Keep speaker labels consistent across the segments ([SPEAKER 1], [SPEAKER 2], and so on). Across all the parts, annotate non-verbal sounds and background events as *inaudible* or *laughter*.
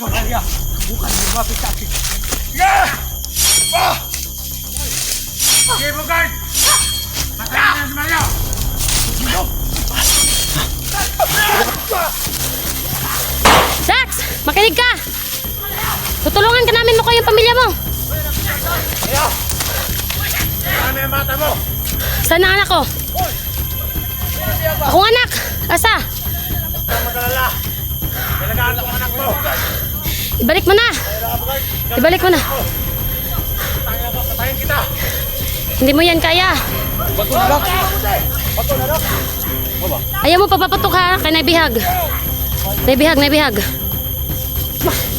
[SPEAKER 1] Maria, bukan lumapit sa akin. Sige! Ah! Sige mo, guard! Patayin na si Maria!
[SPEAKER 2] Dax! Makinig ka! Tutulungan ka namin mo ko yung pamilya mo.
[SPEAKER 1] Ano yung mata mo?
[SPEAKER 2] Saan ang anak ko? Akong anak! Asa?
[SPEAKER 1] Huwag kang mag-alala. Kailangan ako anak mo.
[SPEAKER 2] Ibalik mo na! Ibalik mo na.
[SPEAKER 1] Patayin kita.
[SPEAKER 2] Hindi mo yan kaya.
[SPEAKER 1] Bago na lang.
[SPEAKER 2] Ayaw mo papapatok ha, kay naibihag. Naibihag, naibihag.
[SPEAKER 1] Takin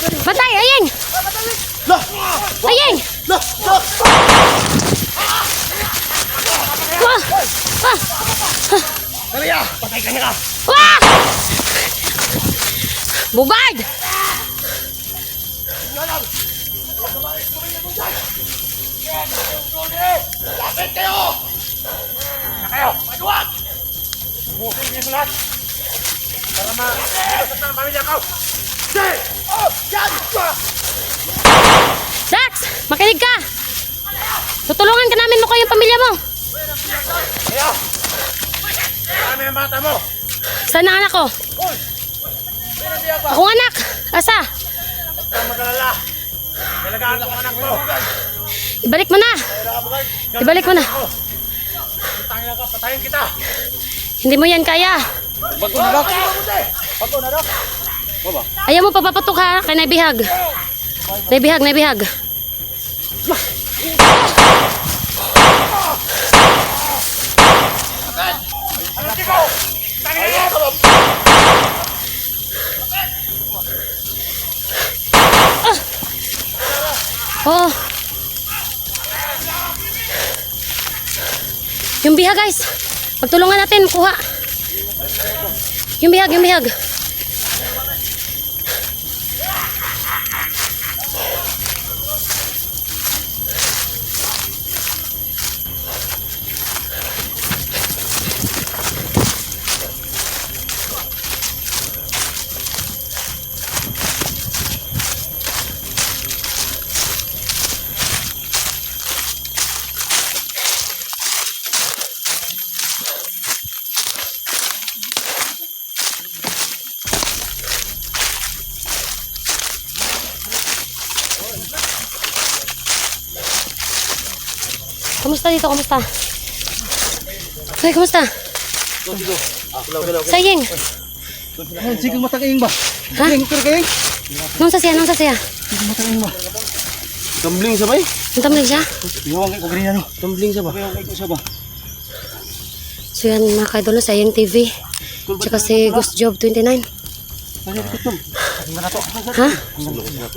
[SPEAKER 2] Bantay, ayeng! Ayeng! Wah! Wah!
[SPEAKER 1] Maria! Patay ka niya ka!
[SPEAKER 2] Wah! Bubad!
[SPEAKER 1] Lapit kayo! Na kayo! Maduwag! Bukin niyo lahat! Para ma-ilusot na ang pamilya ko! Sige!
[SPEAKER 2] Dax! Makinig ka! Tutulungan ka namin mo ko yung pamilya mo.
[SPEAKER 1] Kayo! Ano yung mata mo?
[SPEAKER 2] Saan ang anak ko? Akong anak! Asa?
[SPEAKER 1] Huwag mag-alala. Kailangan ako anak mo.
[SPEAKER 2] Ibalik mo na! Ibalik mo na.
[SPEAKER 1] Patayin ka, patayin kita.
[SPEAKER 2] Hindi mo yan kaya.
[SPEAKER 1] Bago na lang. Bago na lang.
[SPEAKER 2] Ayaw mo papapatok ha, kay naibihag. Naibihag, naibihag. Oo. Yung bihag guys. Pagtulungan natin, kuha. Yung bihag, yung bihag. Kamusta dito? Kamusta? Hoy, kamusta? Saying.
[SPEAKER 3] Sige mataking ba?
[SPEAKER 2] Ha?
[SPEAKER 3] Sige kayo.
[SPEAKER 2] Nung sa siya, nung sa siya.
[SPEAKER 3] Sige mataking ba?
[SPEAKER 4] Tumbling sa bay?
[SPEAKER 2] Ang tamlig siya.
[SPEAKER 3] Iwan kay ko ganyan no.
[SPEAKER 4] Tumbling sa ba?
[SPEAKER 3] Iwan kay ko sa ba?
[SPEAKER 2] So yan mga kaidolo sa Saying TV. Tsaka si Ghost Job 29.
[SPEAKER 3] Ano ko tum? Ang na to.
[SPEAKER 2] Ha?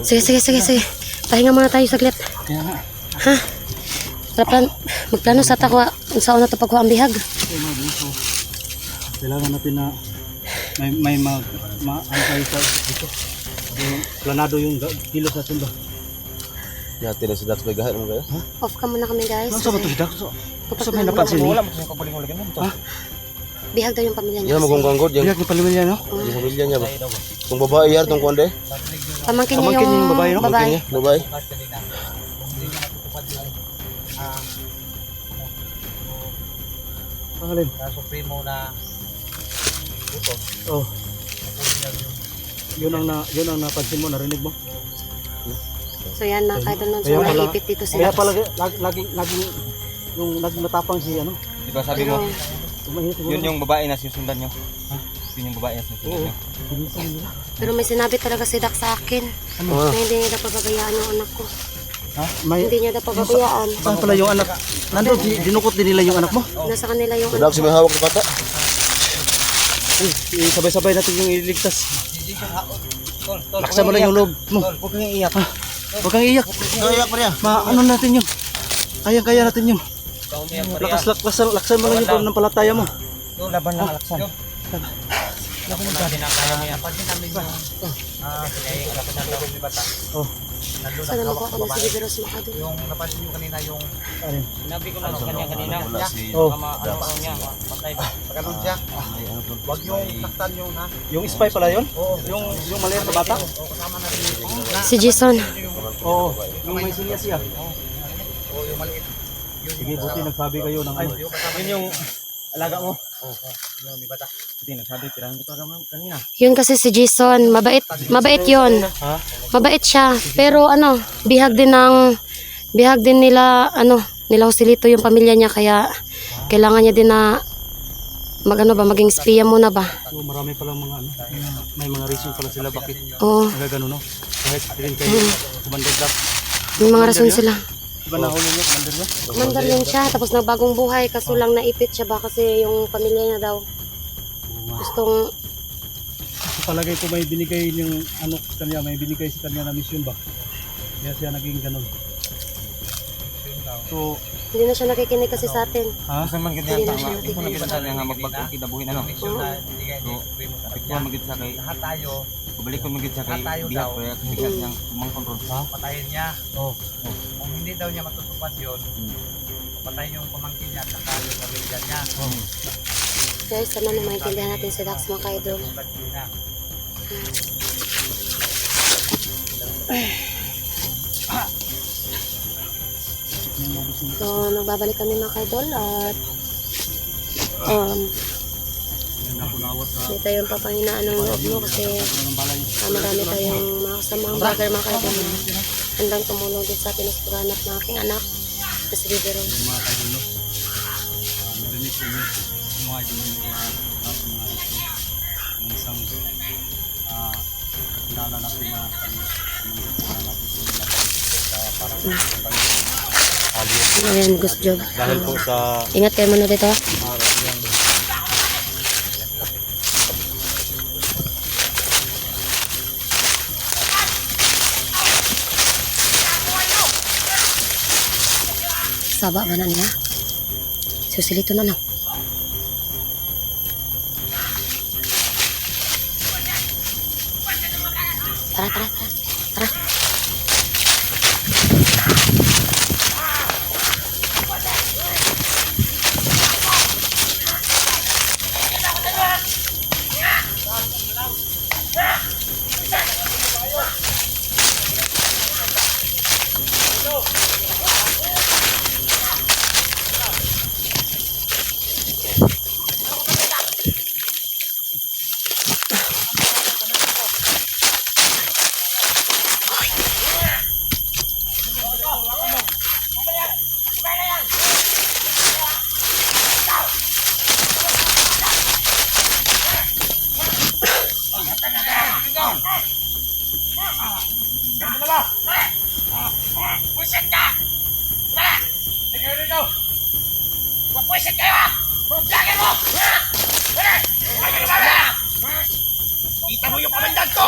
[SPEAKER 2] Sige, sige, sige, sige. Pahinga muna tayo saglit. Ha? Para plan magplano sa takwa sa una to pagkuha ang bihag.
[SPEAKER 3] Kailangan natin na may may mag maantay sa dito. Yung planado yung kilo sa tumba.
[SPEAKER 4] Yati na si Dax may gahat mo kayo?
[SPEAKER 2] Off ka muna kami guys.
[SPEAKER 3] Sa ba to si Dak? So, sa may
[SPEAKER 2] na-
[SPEAKER 3] napansin ni?
[SPEAKER 2] Bihag daw yung pamilya niya.
[SPEAKER 4] Yan magungganggod yan.
[SPEAKER 3] Biyak ni palimilya no?
[SPEAKER 4] Yung pamilya niya ba? Kung babae yan, tong kuande?
[SPEAKER 2] Pamangkin niya
[SPEAKER 3] niya
[SPEAKER 2] yung
[SPEAKER 3] yung babae, no?
[SPEAKER 2] babae.
[SPEAKER 4] Niya, babae.
[SPEAKER 3] Pangalin.
[SPEAKER 5] Supremo na
[SPEAKER 3] Oh. Yun ang na yun ang napansin mo, narinig mo?
[SPEAKER 2] So yan mga kaidol nun. So
[SPEAKER 3] Kaya
[SPEAKER 2] naipit dito
[SPEAKER 3] Kaya
[SPEAKER 2] sila.
[SPEAKER 3] pala lagi lagi lagi yung naging matapang si ano.
[SPEAKER 5] Di ba sabi mo, yun yung babae na sinusundan nyo?
[SPEAKER 6] Yun yung babae na.
[SPEAKER 3] Binisan nila.
[SPEAKER 2] Pero may sinabi talaga si Dak sa akin
[SPEAKER 4] Ano?
[SPEAKER 2] na hindi daw pababayaan yung anak ko.
[SPEAKER 3] Ha? May,
[SPEAKER 2] Hindi niya daw pababayaan.
[SPEAKER 3] saan pala yung anak? Nandun, di- dinukot din nila yung anak mo?
[SPEAKER 2] Nasa kanila yung
[SPEAKER 4] Wala
[SPEAKER 2] anak.
[SPEAKER 4] si may hawak na bata.
[SPEAKER 3] Uy, sabay-sabay natin yung iligtas. Laksan mo lang yung loob mo.
[SPEAKER 6] Huwag kang iiyak.
[SPEAKER 3] Huwag kang iiyak.
[SPEAKER 4] Naiyak pa niya.
[SPEAKER 3] Ma, ano natin yun? Kayang-kaya natin yun. Lakas, lak, laksan, laksan mo lang yung pananampalataya mo.
[SPEAKER 6] Laban lang alaksan.
[SPEAKER 3] Oh,
[SPEAKER 2] Sana mo ako na si Liberos Makado.
[SPEAKER 6] Yung napansin nyo kanina yung
[SPEAKER 3] ayun.
[SPEAKER 6] Sinabi ko lang kanya kanina.
[SPEAKER 4] Wala si...
[SPEAKER 3] Oh,
[SPEAKER 6] Ano niya? Patay. Siya.
[SPEAKER 4] May ano to?
[SPEAKER 6] Huwag yung taktan yung ha.
[SPEAKER 3] yung spy pala yun?
[SPEAKER 6] Oo.
[SPEAKER 3] Yung, yung maliit na bata?
[SPEAKER 6] Kasama yung
[SPEAKER 2] Si Jason.
[SPEAKER 3] Oo, yung may sinya siya.
[SPEAKER 6] O yung maliit.
[SPEAKER 3] Sige, buti nagsabi kayo ng ano.
[SPEAKER 6] Yun yung alaga mo. Oo. Yung di bata. Hindi nagsabi, tirahan ko to kanina.
[SPEAKER 2] Yun kasi si Jason. Mabait. Mabait yun.
[SPEAKER 3] Ha?
[SPEAKER 2] Mabait siya. Pero ano, bihag din ng... Bihag din nila, ano, nila Joselito yung pamilya niya. Kaya kailangan niya din na magano ba, maging espiya muna ba?
[SPEAKER 3] So, marami palang mga ano, may mga reason pala sila bakit
[SPEAKER 2] Oo,
[SPEAKER 3] nagagano no? Kahit rin kayo, Commander Duck.
[SPEAKER 2] may mga rason sila.
[SPEAKER 3] Diba nahuli niyo, Commander Duck?
[SPEAKER 2] Mandar yun siya, tapos nagbagong buhay, kaso lang naipit siya ba kasi yung pamilya niya daw gustong,
[SPEAKER 3] So, palagay ko may binigay yung ano sa kanya, may binigay sa kanya na mission ba? Kaya siya naging ganun. So,
[SPEAKER 2] hindi na siya nakikinig kasi sa atin.
[SPEAKER 3] ha?
[SPEAKER 6] Gusto man
[SPEAKER 2] Hindi
[SPEAKER 6] ganyan
[SPEAKER 2] na
[SPEAKER 6] tama.
[SPEAKER 2] nakikinig.
[SPEAKER 6] ganyan sa nga magbagong kinabuhin ano.
[SPEAKER 2] Oo.
[SPEAKER 6] So, pagkuhan magit sa kay lahat tayo. Kubalik ko magit sa kay biyak ko ya kasi kasi yang mang kontrol sa.
[SPEAKER 5] patayin niya.
[SPEAKER 3] Oh.
[SPEAKER 5] Kung hindi daw niya matutupad yun, patayin yung pamangkin niya at saka yung pamilya niya.
[SPEAKER 2] Guys, sana na maintindihan natin si Dax mga kaidol. So, nagbabalik kami mga kaidol at um, hindi tayong papahinaan ng loob mo kasi ah, marami tayong mga kasamang vlogger mga na handang tumulong din sa atin sa paghanap ng aking anak na si
[SPEAKER 3] no? Uh, narinig ko yun, mga idol yung mga mga mga ito, yung isang ah, kakilala natin na natin sila para
[SPEAKER 2] Ayan, good job.
[SPEAKER 3] dahil po sa
[SPEAKER 2] Ingat kayo muna dito. Saba ba na niya? Susilito na no. Tara. Tara.
[SPEAKER 6] Kita mo yung kamandag ko!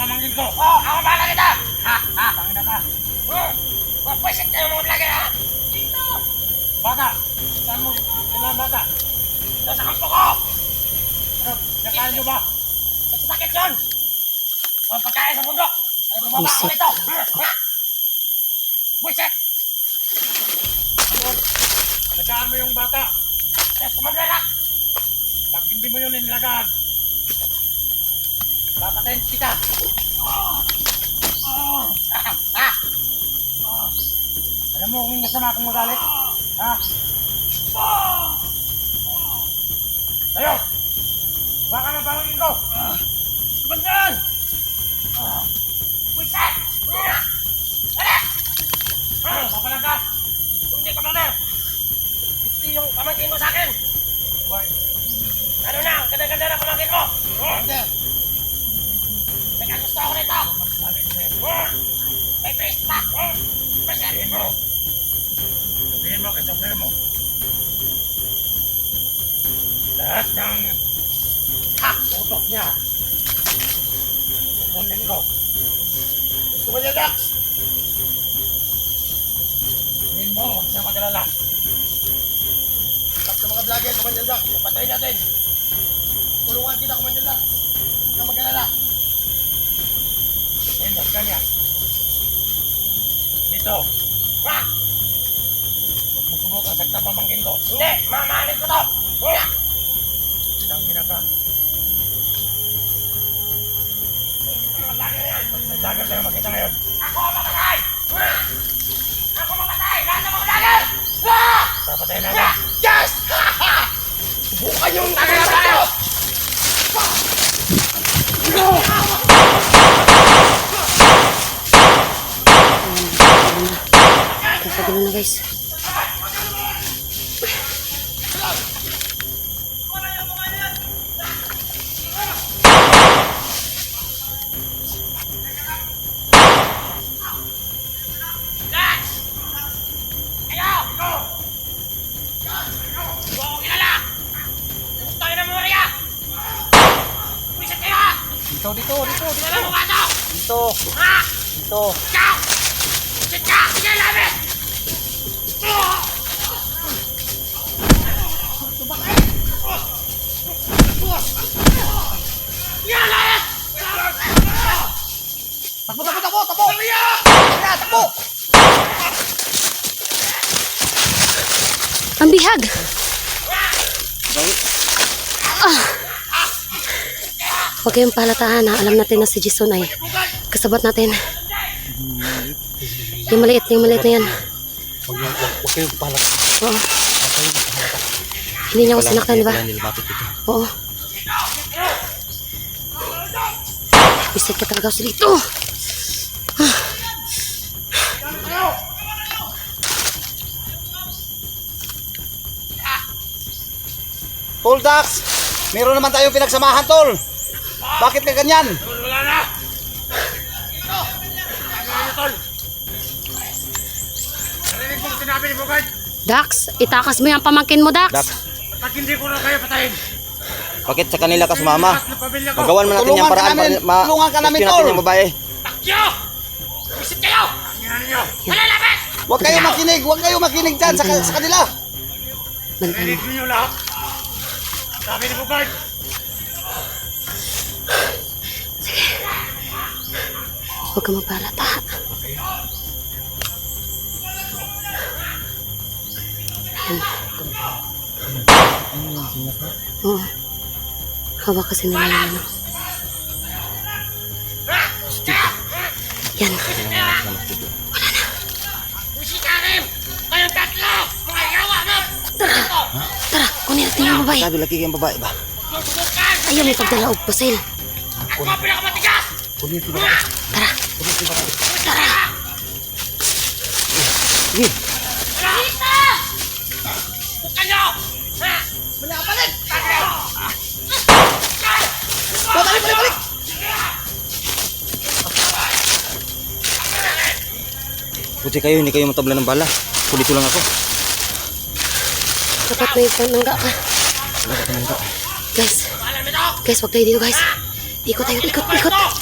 [SPEAKER 2] pamangkin
[SPEAKER 1] ko! Oo, ako bahala kita! Ha? Ha? Tangina ka! Huwag pwesit kayo mga vlogger ha! Dito! Bata! Saan mo? Saan bata? Dito sa kampo ko! Ano? Nakain nyo ba? Sakit yun! Huwag pagkain sa bundok! Ay, bumaba ako dito! Yun. Alagaan mo yung bata! Yes, kumadalak! Pag hindi mo yun inilagad, papatayin kita! Ah! Ah! Alam mo kung masama akong magalit? Ha? Tayo! Baka na pangingin ko! Kumandan! Puiset! Dito! Ha! Huwag mo subukan sa pamangkin ko! Hindi! Mamahalin ko to! Nga! Isang ginaka! Nagdagat tayo makita ngayon. Ako ang mamatay! Ako mamatay! Lahat ng mga dagat! Papatayin natin! Yes! Bukan yung dagat tayo!
[SPEAKER 2] Kagano na guys.
[SPEAKER 1] Dax! Ikaw! Ikaw! Huwag ako kilala! Huwag tayo ng Pulisit kayo ha!
[SPEAKER 7] Dito, dito, dito, dito,
[SPEAKER 1] Ha?
[SPEAKER 7] dito.
[SPEAKER 1] Ikaw! Pulisit ka! Sige, labi! Yan, labi!
[SPEAKER 7] Takbo, takbo, takbo, takbo!
[SPEAKER 1] Kuya!
[SPEAKER 7] Kaya, takbo!
[SPEAKER 2] Ang bihag! Ah. Huwag kayong palatahan ha. Alam natin na si Jason ay kasabat natin. Yung maliit, yung maliit na yan.
[SPEAKER 5] Huwag kayong pahalak.
[SPEAKER 2] Oo. Hindi niya ako sinaktan, di ba? Oo. Bisit ka talaga sa dito.
[SPEAKER 7] Tol Dax, meron naman tayong pinagsamahan, Tol. Bakit ka ganyan?
[SPEAKER 1] Wala na! Ano yun, tol? Narinig mo ang sinabi ni Bugad?
[SPEAKER 2] Dax, itakas mo yung pamangkin mo, Dax.
[SPEAKER 5] Dax,
[SPEAKER 1] At hindi ko na kayo patayin.
[SPEAKER 5] bakit sa kanila ka sumama? Magawan mo natin yung
[SPEAKER 7] ka
[SPEAKER 5] paraan
[SPEAKER 7] namin.
[SPEAKER 5] para ma-
[SPEAKER 7] Tulungan ka namin, Tol.
[SPEAKER 5] yung babae.
[SPEAKER 1] Takyo! Visit kayo! Ang ina ninyo! Wala lapit!
[SPEAKER 7] Huwag kayo makinig, huwag kayo makinig dyan sa, sa kanila.
[SPEAKER 1] Narinig ninyo lahat. Sabi ni Bugad.
[SPEAKER 2] Huwag ka magpalata. Oo. Hawak kasi nila yung ano. Yan.
[SPEAKER 1] Usikarim! Kayong tatlo! Mga yawa mo!
[SPEAKER 2] Tara, kunin natin yung babae.
[SPEAKER 7] Sabi laki kayong babae ba?
[SPEAKER 2] Ayaw may pagdala og pasil.
[SPEAKER 1] Ako ang pinakamatigas!
[SPEAKER 7] Kunin si
[SPEAKER 2] Tara.
[SPEAKER 1] Tara!
[SPEAKER 7] Sige.
[SPEAKER 1] Bukan nyo! Ha? Mula balik! Balik! Balik, balik!
[SPEAKER 7] Buti kayo, hindi kayo matabla ng bala. Kulito lang ako.
[SPEAKER 2] Dapat may panangga ka. Guys. Guys, wag tayo dito guys. Ikot tayo, ikot, ikot.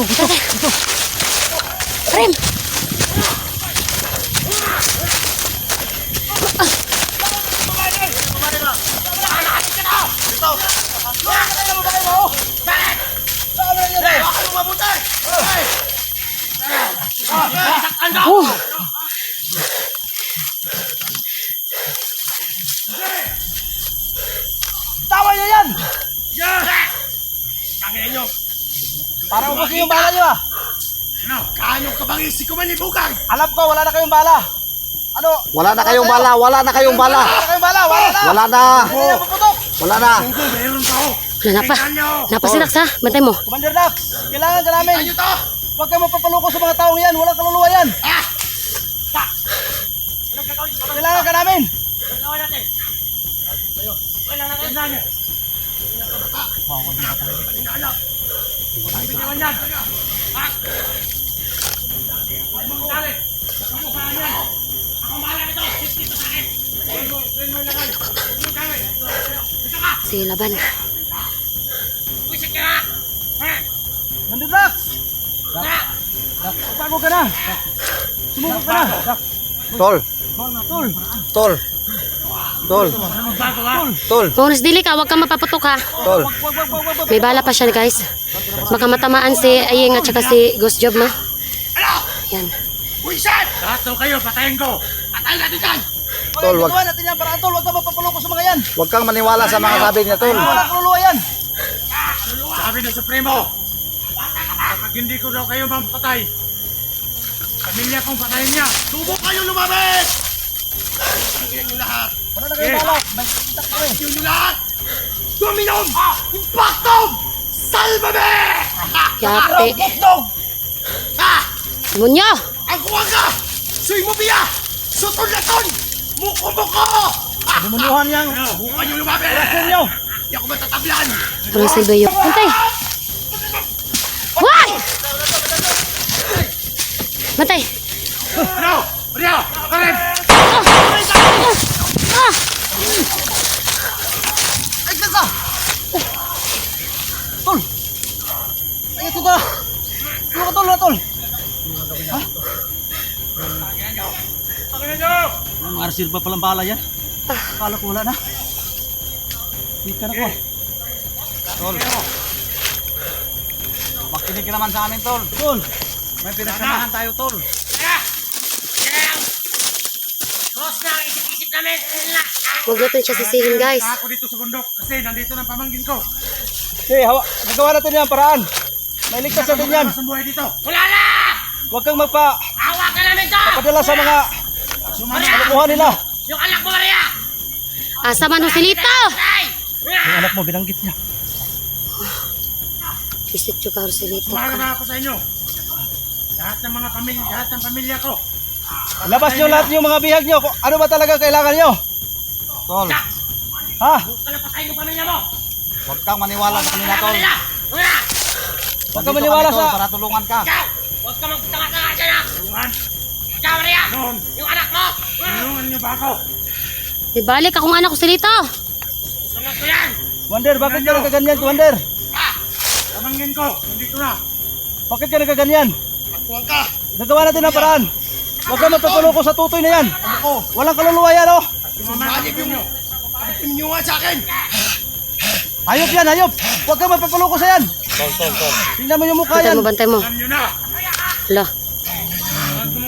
[SPEAKER 2] Tara. Tara, tara. Rem! Oh!
[SPEAKER 3] Tawa niyo yan!
[SPEAKER 1] Tangin nyo!
[SPEAKER 3] Para ubos niyo yung bala niyo ah!
[SPEAKER 1] Ano? Kaano ka bang isi ko manibugang?
[SPEAKER 3] Alam ko, wala na kayong bala! Ano?
[SPEAKER 7] Wala na kayong bala, wala na kayong bala.
[SPEAKER 3] Wala na kayong bala! Wala na!
[SPEAKER 7] Wala na.
[SPEAKER 3] Hindi na puputok!
[SPEAKER 7] Wala na.
[SPEAKER 1] Kung meron pa ako!
[SPEAKER 2] Wala na pa.
[SPEAKER 1] Nyo!
[SPEAKER 2] Napa si Dax ha? Bantay mo.
[SPEAKER 3] Commander Dax, kailangan ka namin!
[SPEAKER 1] Ano to?
[SPEAKER 3] Huwag kayo mapapaluko sa mga taong yan! Walang kaluluwa yan!
[SPEAKER 1] Ah! Ta! Anong gagawin?
[SPEAKER 3] Kailangan ka namin!
[SPEAKER 1] Gagawin natin? Tayo. Wala na rin namin. Anak. Biniwan yan. Ha? Huwag mong galit. Huwag
[SPEAKER 2] Si Laban.
[SPEAKER 1] Pusit ka na. Ha?
[SPEAKER 3] Commander Dax!
[SPEAKER 1] Ha?
[SPEAKER 3] Bago ka na! Sumubok ka na!
[SPEAKER 7] Tol,
[SPEAKER 3] Tol!
[SPEAKER 7] tol. Tol, tol,
[SPEAKER 2] Bonus dili ka, wag ka mapaputok ha.
[SPEAKER 7] tol.
[SPEAKER 3] Wag, wag, wag, wag, wag!
[SPEAKER 2] May bala pa siya guys. Baka matamaan si Ayeng at saka si Ghost Job no.
[SPEAKER 1] Ano?
[SPEAKER 2] Yan.
[SPEAKER 1] Puisan! Lahat daw kayo. Patayin ko. Patayin natin dyan.
[SPEAKER 7] Tol, wag,
[SPEAKER 3] Gagawa natin yan para Tol! Huwag ka mapapaluko sa mga yan!
[SPEAKER 7] wag kang maniwala sa mga sabi niya, tol.
[SPEAKER 3] Walang kaluluwa yan!
[SPEAKER 1] Sabi ng Supremo, kapag hindi ko daw kayo mampatay, pamilya kong patayin niya. Subok kayo lumabas! Pagkakit nyo lahat.
[SPEAKER 3] Wala na kayong bala! May kitak ka eh!
[SPEAKER 1] Nyo lahat. Dominom! Impactum! Salvame!
[SPEAKER 2] Yate.
[SPEAKER 1] Bukdog! Ha!
[SPEAKER 2] Munyo!
[SPEAKER 1] Ang kuwaga! Suy mo biya! Sutol na ton! Muko-muko!
[SPEAKER 3] Dumunuhan yan!
[SPEAKER 1] Subukan nyo lumabas!
[SPEAKER 3] Rasin nyo!
[SPEAKER 1] Hindi ako matatablan!
[SPEAKER 2] Walang silbi yun. Bantay! Wag! Bantay!
[SPEAKER 1] Ano? Ano? Karim!
[SPEAKER 2] Ah!
[SPEAKER 3] Ay, kasa! Tol! Ay, ito ka! Ano ka, Tol? Ano, Tol?
[SPEAKER 1] Nyo!
[SPEAKER 3] Ang arsir ba palang bala yan? Akala ko wala na. Hindi ka na ko. Tol. Makinig ka naman sa amin, Tol. Tol. May pinagsamahan tayo, Tol.
[SPEAKER 1] Kaya! Kaya! Cross na ang isip-isip namin!
[SPEAKER 2] Huwag natin siya sisihin guys.
[SPEAKER 1] Ako dito sa bundok kasi nandito ng pamangkin ko.
[SPEAKER 3] Okay, hawa. Nagawa natin yan paraan. May ligtas natin yan.
[SPEAKER 1] Sa buhay dito. Wala na!
[SPEAKER 3] Huwag kang magpa
[SPEAKER 1] Awa ka namin to!
[SPEAKER 3] padala sa mga kalukuhan nila.
[SPEAKER 1] Yung anak mo, Maria!
[SPEAKER 2] Asa man Joselito!
[SPEAKER 1] Tay!
[SPEAKER 3] Yung anak mo, binanggit niya.
[SPEAKER 2] Visit yung ka Joselito.
[SPEAKER 1] Sumama na ako sa inyo. Lahat ng mga pamilya, lahat ng pamilya ko.
[SPEAKER 3] Labas nyo lahat yung mga bihag nyo. Ano ba talaga kailangan nyo?
[SPEAKER 7] Tol!
[SPEAKER 3] Ha?
[SPEAKER 1] Kala patayin yung pamilya mo!
[SPEAKER 7] wag kang maniwala sa kanila, tol.
[SPEAKER 3] Huwag ka maniwala sa...
[SPEAKER 7] Para tulungan ka.
[SPEAKER 1] Ikaw! Huwag ka magtanga-tanga dyan ha! Tulungan! Ikaw, Maria! Noon! Yung anak mo! Tulungan niyo ba ako?
[SPEAKER 2] Ibalik akong anak Joselito!
[SPEAKER 1] Sunod ko yan!
[SPEAKER 3] Wander, bakit ka nagkaganyan, Wander?
[SPEAKER 1] Ha! Pamangkin ko! Nandito na!
[SPEAKER 3] Bakit ka nagkaganyan?
[SPEAKER 1] Magpuwang ka!
[SPEAKER 3] Nagawa natin ang paraan. Huwag ka matutuloko sa tutoy na yan.
[SPEAKER 1] Ako!
[SPEAKER 3] Walang kaluluwa yan, oh.
[SPEAKER 1] Sumalit yung Pagkakin niyo nga sa akin! *gasps*
[SPEAKER 3] Hayop yan, hayop. Huwag ka magpapaloko sa yan. Tingnan mo yung mukha
[SPEAKER 2] Bantay
[SPEAKER 3] yan.
[SPEAKER 2] mo, bantay mo.
[SPEAKER 1] Alam niyo na!
[SPEAKER 2] Hala.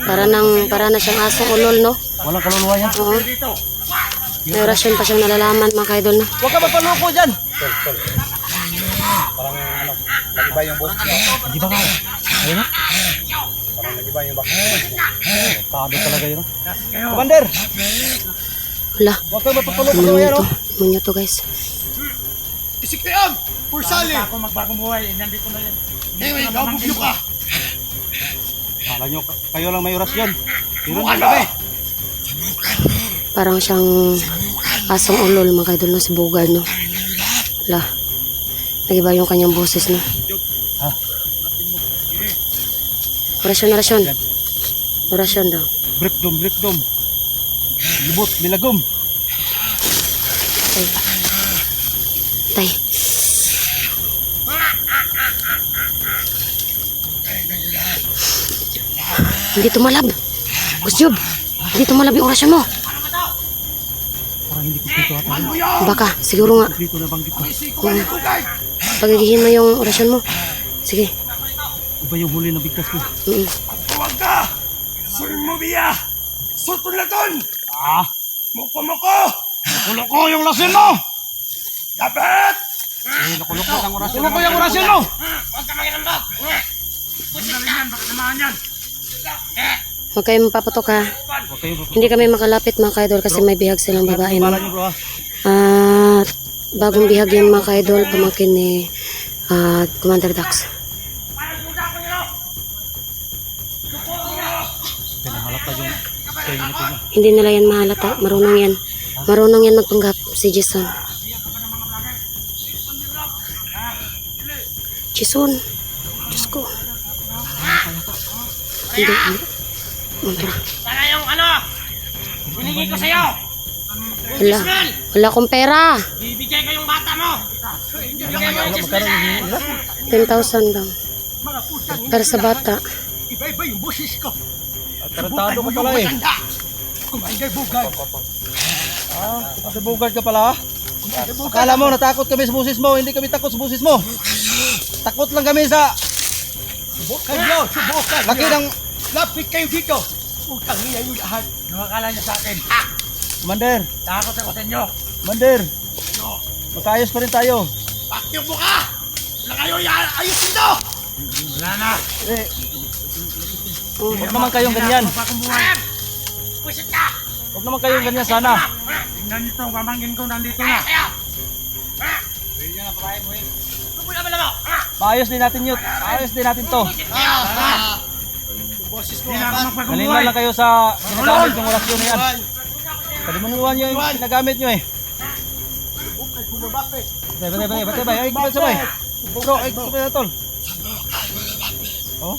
[SPEAKER 2] Para nang para na siyang asong ulol no.
[SPEAKER 3] Walang kaluluwa yan.
[SPEAKER 2] Oo.
[SPEAKER 1] Dito!
[SPEAKER 2] May orasyon pa siyang nalalaman mga kaidol no.
[SPEAKER 3] Huwag ka magpaloko dyan.
[SPEAKER 7] Iba yung boss.
[SPEAKER 3] Di ba nga? Ayun na.
[SPEAKER 1] Di ba yung bakit?
[SPEAKER 3] Tado talaga yun. Commander!
[SPEAKER 2] Wala. Ano
[SPEAKER 3] yan,
[SPEAKER 2] to? Ano nyo to guys?
[SPEAKER 8] Isikrean! Pursali!
[SPEAKER 1] Ako magbagong buhay. eh, Nandito na yan.
[SPEAKER 8] Anyway, nabugyo ka!
[SPEAKER 3] Kala nyo, kayo lang may orasyon. Meron
[SPEAKER 8] Ano?
[SPEAKER 3] din kami.
[SPEAKER 2] Parang siyang asong ulol mga idol no, si Bugard no. Wala. Nagiba yung kanyang boses no.
[SPEAKER 3] Ha?
[SPEAKER 2] Orasyon, orasyon. Orasyon daw.
[SPEAKER 3] Breakdom, breakdom. Libot, milagom.
[SPEAKER 2] Tay. Tay. Hindi tumalab. Gustyub, hindi tumalab yung orasyon mo.
[SPEAKER 3] Parang hindi kumpleto ata.
[SPEAKER 8] Ano yan?
[SPEAKER 2] Baka, siguro nga,
[SPEAKER 3] Kumpleto na banggit ko.
[SPEAKER 8] Tugay!
[SPEAKER 2] pagigihin mo yung orasyon mo. Sige.
[SPEAKER 3] Iba yung huli na bigkas ko.
[SPEAKER 2] Mm.
[SPEAKER 8] Tuwag ka! Sulmubiya! Sutulaton!
[SPEAKER 3] Ah!
[SPEAKER 8] Muko-muko!
[SPEAKER 3] Kulo ko yung lasin mo!
[SPEAKER 8] Dapat!
[SPEAKER 3] Eh, nakulok ko ang orasyon. Kulo ko yung orasyon mo!
[SPEAKER 1] Huwag ka maginambak. Pusin ka. Baka naman yan.
[SPEAKER 2] Huwag kayong mapapatok ha. Hindi kami makalapit mga kaidol kasi may bihag silang babae.
[SPEAKER 3] Ha.
[SPEAKER 2] At bagong bihag yan mga kaidol, pamangkin ni ah, Commander Dax.
[SPEAKER 3] Kayo nito niya.
[SPEAKER 2] Hindi nila yan mahalata. Marunong yan. Marunong yan magpanggap si Jason. Jason. Diyos ko. Hindi, hindi. Mantara.
[SPEAKER 1] Sana yung ano. Binigay ko sa'yo.
[SPEAKER 2] Wala. Wala akong pera.
[SPEAKER 1] Bibigay ko yung bata mo. Bibigay mo yung chismis.
[SPEAKER 2] 10,000 daw. Para sa bata.
[SPEAKER 8] Iba-iba yung boses ko!
[SPEAKER 3] Tarantado ka pala eh.
[SPEAKER 8] Matanda! Commander Bugay!
[SPEAKER 3] Ah, kasi bugard ka pala ha. Akala mo natakot kami sa busis mo, hindi kami takot sa busis mo. Takot lang kami sa
[SPEAKER 8] Subukan nyo! Subukan
[SPEAKER 3] laki ng
[SPEAKER 8] Lapit kayo dito! Utang niya yung lahat!
[SPEAKER 1] Ano akala niyo sa akin?
[SPEAKER 3] Commander,
[SPEAKER 1] Takot ako sa inyo.
[SPEAKER 3] Commander. Magkaayos pa rin tayo.
[SPEAKER 8] Bakit mo ka? Wala kayo ayos dito!
[SPEAKER 1] Wala na.
[SPEAKER 3] Eh, huwag naman kayong ganyan. Huwag naman kayong ganyan sana.
[SPEAKER 1] Tingnan niyo to. Pamangkin ko nandito na.
[SPEAKER 3] Maayos din natin yun. Maayos din natin to. Kanina lang kayo sa ginagamit yung orasyon na yan. Kalimunuan nyo yung ginagamit nyo eh. Batay, batay, batay, batay. Ay, kumay sabay. Bro, ay, sabay na tol. Oh?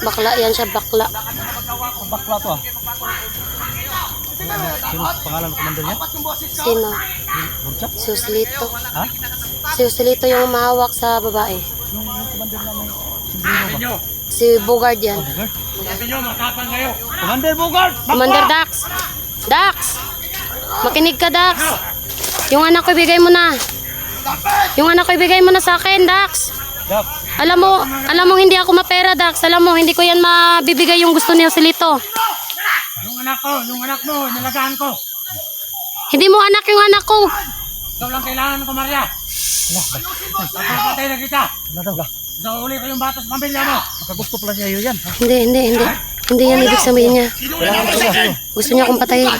[SPEAKER 2] Bakla yan siya, bakla.
[SPEAKER 3] Bakla to ah. Sino pangalan ng commander niya?
[SPEAKER 2] Sino?
[SPEAKER 3] Burchak?
[SPEAKER 2] Si Usilito.
[SPEAKER 3] Ha?
[SPEAKER 2] Si Usilito yung mahawak sa babae.
[SPEAKER 3] Yung commander na may sombrero
[SPEAKER 1] Sabi
[SPEAKER 3] ba?
[SPEAKER 1] niyo.
[SPEAKER 2] Si Bugard yan.
[SPEAKER 3] Bugard?
[SPEAKER 1] Sabi niyo. Matapang kayo.
[SPEAKER 3] Commander Bugard!
[SPEAKER 2] Commander Dax! Dax! Makinig ka, Dax! Yung anak ko, ibigay mo na. Yung anak ko, ibigay mo na sa akin, Dax!
[SPEAKER 3] Dak,
[SPEAKER 2] Alam mo, alam mo hindi ako mapera, Dax. Alam mo, hindi ko yan mabibigay yung gusto niya Usilito.
[SPEAKER 1] Yung anak ko. Yung anak mo. Nalagaan ko.
[SPEAKER 2] Hindi mo anak yung anak ko.
[SPEAKER 1] Ikaw lang kailangan ko, Maria. Papapatay na kita.
[SPEAKER 3] ano daw?
[SPEAKER 1] Sa uli ko yung bata sa pamilya mo.
[SPEAKER 3] Makagusto pala niya yun yan.
[SPEAKER 2] Hindi, hindi, hindi. Hindi yan ibig sabihin niya. Gusto niya akong patayin.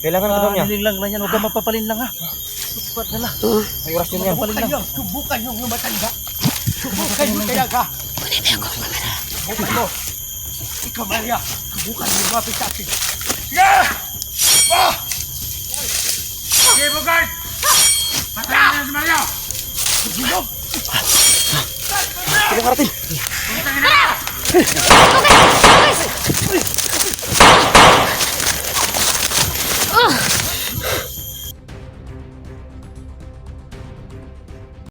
[SPEAKER 7] Kailangan ka daw niya.
[SPEAKER 3] Ah, lang lang yan. Huwag kang mapapalin lang ha. Tupat na lang.
[SPEAKER 7] May orasyon yan.
[SPEAKER 3] Mapapalin
[SPEAKER 8] Subukan nyo! Subukan yung matanda! Subukan nyo talaga! Subukan mo! Ikaw, Maria! Subukan nyo mapit sa akin! Sige! Ah!
[SPEAKER 1] Sige, Bugard. Patayin na si Maria.
[SPEAKER 8] Ginog!
[SPEAKER 3] Sige, karating.
[SPEAKER 1] Putangin na. Ugh.